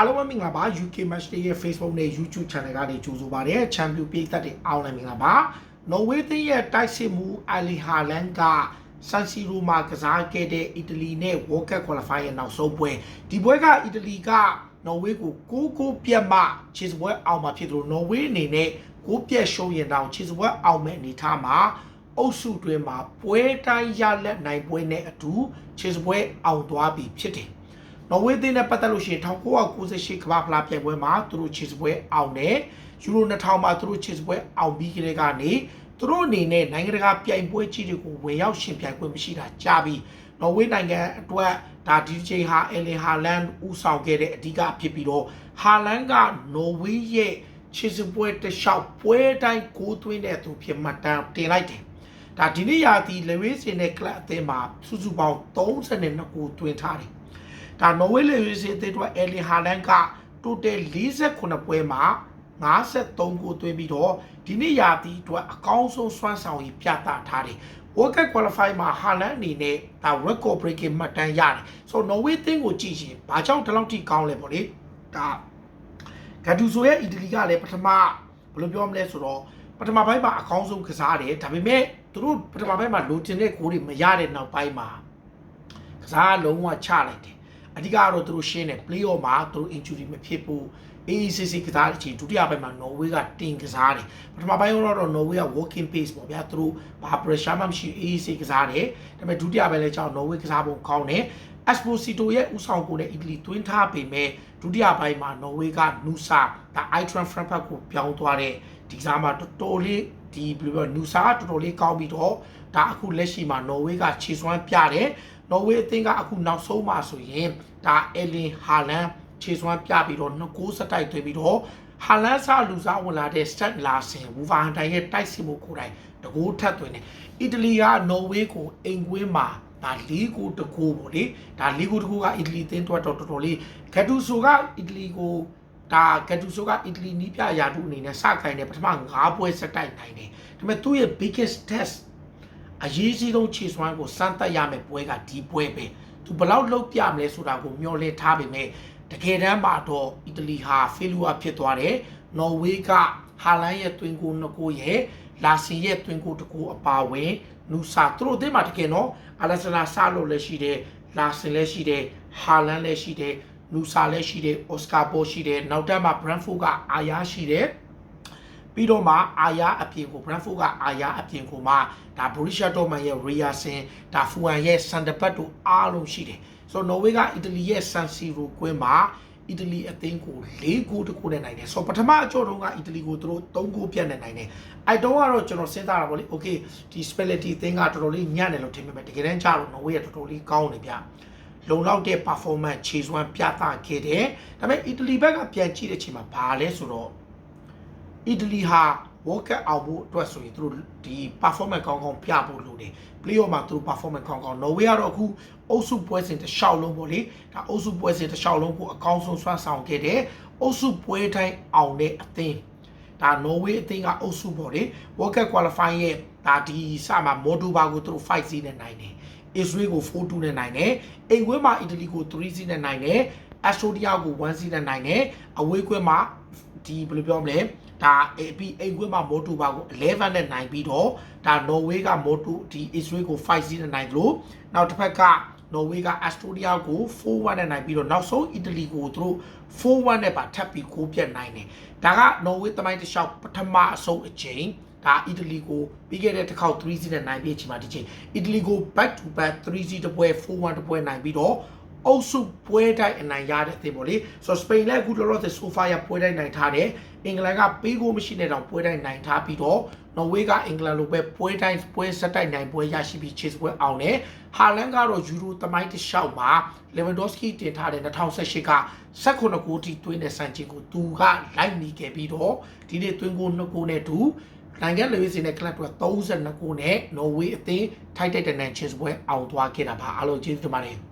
အားလုံးပဲမင်္ဂလာပါ UK Match Day ရဲ့ Facebook နဲ့ YouTube Channel ကနေကြိုဆိုပါရစေ။ Champion ပြည်သက်တွေအားလုံးမင်္ဂလာပါ။ Norway သင်းရဲ့တိုက်စစ်မှု Ali Haaland က San Siro မှာကစားခဲ့တဲ့အီတလီနဲ့ World Cup Qualify ရဲ့နောက်ဆုံးပွဲဒီပွဲကအီတလီကနော်ဝေးကို6-6ပြတ်မှခြေစပွဲအောင်မှာဖြစ်တယ်လို့နော်ဝေးအနေနဲ့6ပြတ်ရှုံးရင်တောင်ခြေစပွဲအောင်မဲ့အနေထားမှာအုပ်စုတွင်မှာပွဲတိုင်းရလက်နိုင်ပွဲနဲ့အတူခြေစပွဲအောင်သွားပြီဖြစ်တယ်။ နော်ဝေးသင်းနဲ့ပတ်သက်လို့ရှိရင်1998ကမ္ဘာဖလားပြိုင်ပွဲမှာသူတို့ချစ်စပွဲအောင်တယ်ယူရို2000မှာသူတို့ချစ်စပွဲအောင်ပြီးကြတဲ့ကနေသူတို့အနေနဲ့နိုင်ငံတကာပြိုင်ပွဲကြီးတွေကိုဝင်ရောက်ရှင်ပြိုင်ခွင့်မရှိတာကြာပြီနော်ဝေးနိုင်ငံအတွက်ဒါဒီဂျေဟာအယ်လင်ဟာလန်ဦးဆောင်ခဲ့တဲ့အဓိကဖြစ်ပြီးတော့ဟာလန်ကနော်ဝေးရဲ့ချစ်စပွဲတစ်လျှောက်ပွဲတိုင်းကိုးသွင်းတဲ့သူဖြစ်မှတ်တမ်းတင်လိုက်တယ်ဒါဒီနေ့ရာသီလေဝေးစင်တဲ့ကလပ်အသင်းမှာစုစုပေါင်း32ကိုသွင်းထားတယ် ဒါနော်ဝေးလေယူစီအသင်းအတွက်အယ်လီဟာလန်ကတိုတယ်48ပွဲမှာ53ကိုသွင်းပြီးတော့ဒီနေ့ရာသီအတွက်အကောင်းဆုံးစွမ်းဆောင်ရည်ပြသထားတယ် World Cup Qualify မှာဟာလန်အနေနဲ့ဒါ record breaking မှတ်တမ်းရတယ်ဆိုတော့နော်ဝေးသင်းကိုကြည့်ရင်ဘာကြောင့်ဒီလောက်ထိကောင်းလဲပေါ့လေဒါဂတ်တူဆိုရဲ့အီတလီကလည်းပထမဘယ်လိုပြောမလဲဆိုတော့ပထမပိုင်းမှာအကောင်းဆုံးကစားတယ်ဒါပေမဲ့သူတို့ပထမပိုင်းမှာလိုချင်တဲ့ဂိုးတွေမရတဲ့နောက်ပိုင်းမှာကစားလုံးဝချလိုက်တယ် အဓိကတော့သူတို့ရှင်းတယ် play off မှာသူတို့ injury မဖြစ်ဘူး AECC ကစားတဲ့အချိန်ဒုတိယပိုင်းမှာ Norway ကတင်ကစားတယ်ပထမပိုင်းကတော့ Norway က walking pace ပေါ့ဗျာသူတို့ဘာ pressure မှမရှိ AEC ကစားတယ်ဒါပေမဲ့ဒုတိယပိုင်းလည်းကြောက် Norway ကစားပုံကောင်းတယ် Esposito ရဲ့ဥဆောင်ကိုနဲ့ Italy တွင်းထားပေမဲ့ဒုတိယပိုင်းမှာ Norway က Nusa ဒါ Itran Frankfurt ကိုပြောင်းသွားတဲ့ဒီကစားမှာတော်တော်လေးဒီဘယ်လိုပြော Nusa ကတော်တော်လေးကောင်းပြီးတော့ ဒါအခုလက်ရှိမှာ Norway ကခြေစွမ်းပြတယ်နော်ဝေးအသင်းကအခုနောက်ဆုံးမှာဆိုရင်ဒါအယ်လင်ဟာလန်ခြေစွမ်းပြပြီးတော့နှစ်ကိုးစတိုက်သွင်းပြီးတော့ဟာလန်ဆာလူစားဝင်လာတဲ့စတက်လာဆင်ဝူဗာဟန်တိုင်ရဲ့တိုက်စစ်မှုကိုယ်တိုင်တကိုးထပ်သွင်းတယ်အီတလီကနော်ဝေးကိုအိမ်ကွင်းမှာဒါလီကိုတကိုးပေါ့လေဒါလီကိုတကိုးကအီတလီအသင်းတော့တော်တော်လေးဂက်တူဆိုကအီတလီကိုဒါဂက်တူဆိုကအီတလီနီးပြရာတူအနေနဲ့စခိုင်းတယ်ပထမ9ပွဲစတိုက်နိုင်တယ်ဒါပေမဲ့သူ့ရဲ့ biggest test အရေးကြီးဆုံးခြေစွမ်းကိုစမ်းသပ်ရမယ့်ပွဲကဒီပွဲပဲသူဘယ်လောက်လုပ်ပြမလဲဆိုတာကိုမျှော်လင့်ထားပေမဲ့တကယ်တမ်းမှာတော့အီတလီဟာဖေလူအာဖြစ်သွားတယ်နော်ဝေးကဟာလန်ရဲ့တွင်ကိုနှစ်ကိုရဲ့လာစီရဲ့တွင်ကိုတစ်ကိုအပါဝင်နူစာသူတို့အသင်းမှာတကယ်နော်အလက်ဆလာဆာလို့လည်းရှိတယ်လာစင်လည်းရှိတယ်ဟာလန်လည်းရှိတယ်နူစာလည်းရှိတယ်အော်စကာဘောရှိတယ်နောက်တက်မှာဘရန်ဖိုကအာယာရှိတယ် ပြီးတော့မှအာယာအပြင်ကို Brentford ကအာယာအပြင်ကိုမှဒါ Borussia Dortmund ရဲ့ Riyerson ဒါ Fuan ရဲ့ Sunderberg တို့အားလုံးရှိတယ်ဆိုတော့ Norway ကအီတလီရဲ့ San Siro ကွင်းမှာအီတလီအသင်းကို၄ဂိုးတခုနဲ့နိုင်တယ်ဆိုတော့ပထမအကြောတုန်းကအီတလီကိုသူတို့၃ဂိုးပြတ်နဲ့နိုင်တယ်အဲတုန်းကတော့ကျွန်တော်စဉ်းစားတာပေါ့လေ Okay ဒီ Spalletti အသင်းကတော်တော်လေးညံ့တယ်လို့ထင်ပေမဲ့တကယ်တမ်းကျတော့ Norway ကတော်တော်လေးကောင်းတယ်ဗျလုံလောက်တဲ့ performance ခြေစွမ်းပြသခဲ့တယ်ဒါပေမဲ့အီတလီဘက်ကပြန်ကြည့်တဲ့အချိန်မှာဘာလဲဆိုတော့ အီတလီဟာ World Cup အောင်ဖို့အတွက်ဆိုရင်သူတို့ဒီ performance ကောင်းကောင်းပြဖို့လိုတယ် play off မှာသူတို့ performance ကောင်းကောင်း Norway ကတော့အခုအုပ်စုပွဲစဉ်တစ်လျှောက်လုံးပေါ့လေဒါအုပ်စုပွဲစဉ်တစ်လျှောက်လုံးကိုအကောင်းဆုံးဆွမ်းဆောင်ခဲ့တယ်အုပ်စုပွဲတိုင်းအောင်တဲ့အသင်းဒါ Norway အသင်းကအုပ်စုပေါ့လေ World Cup qualify ရဲ့ဒါဒီစမှာ Moldova ကိုသူတို့5-0နဲ့နိုင်တယ် Israel ကို4-2နဲ့နိုင်တယ်အိမ်ခွင်းမှာအီတလီကို3-0နဲ့နိုင်တယ်အက်စတိုဒီယာကို1-0နဲ့နိုင်တယ်အဝေးခွင်းမှာဒီဘယ်လိုပြောမလဲ ဒါအပြီးအိမ်ခွင်းမှာမိုတူဘာကို11နဲ့နိုင်ပြီးတော့ဒါနော်ဝေးကမိုတူဒီ Israel ကို5-0နဲ့နိုင်သလိုနောက်တစ်ဖက်ကနော်ဝေးကအက်စတိုဒီယာကို4-1နဲ့နိုင်ပြီးတော့နောက်ဆုံးအီတလီကိုသူတို့4-1နဲ့ပါထပ်ပြီးကိုပြတ်နိုင်တယ်ဒါကနော်ဝေးတမိုင်းတစ်လျှောက်ပထမအဆုံးအချိန်ဒါအီတလီကိုပြီးခဲ့တဲ့တစ်ခေါက်3-0နဲ့နိုင်ပြီးအချိန်မှာဒီချိန်အီတလီကို back to back 3-0တပွဲ4-1တပွဲနိုင်ပြီးတော့ အုပ်စုပွဲတိုင်းအနိုင်ရတဲ့အသင်းပေါ့လေဆိုတော့စပိန်လည်းအခုလောလောဆယ်ဆိုဖာရပွဲတိုင်းနိုင်ထားတယ်အင်္ဂလန်ကပေးကိုမရှိတဲ့တောင်ပွဲတိုင်းနိုင်ထားပြီးတော့နော်ဝေးကအင်္ဂလန်လိုပဲပွဲတိုင်းပွဲဆက်တိုက်နိုင်ပွဲရရှိပြီးချေစပွဲအောင်တယ်ဟာလန်ကတော့ယူရိုသမိုင်းတစ်လျှောက်မှာလေဗန်ဒေါစကီတင်ထားတဲ့2018က18ဂိုးထိသွင်းတဲ့စံချိန်ကိုသူကလိုက်နေခဲ့ပြီးတော့ဒီနေ့သွင်းကို2ဂိုးနဲ့တူနိုင်ငံလေဝီစင်နဲ့ကလပ်တွေက32ဂိုးနဲ့နော်ဝေးအသင်းထိုက်တဲ့တန်ချစ်ပွဲအောင်သွားခဲ့တာပါအားလုံးကျေးဇူးတင်ပါတယ်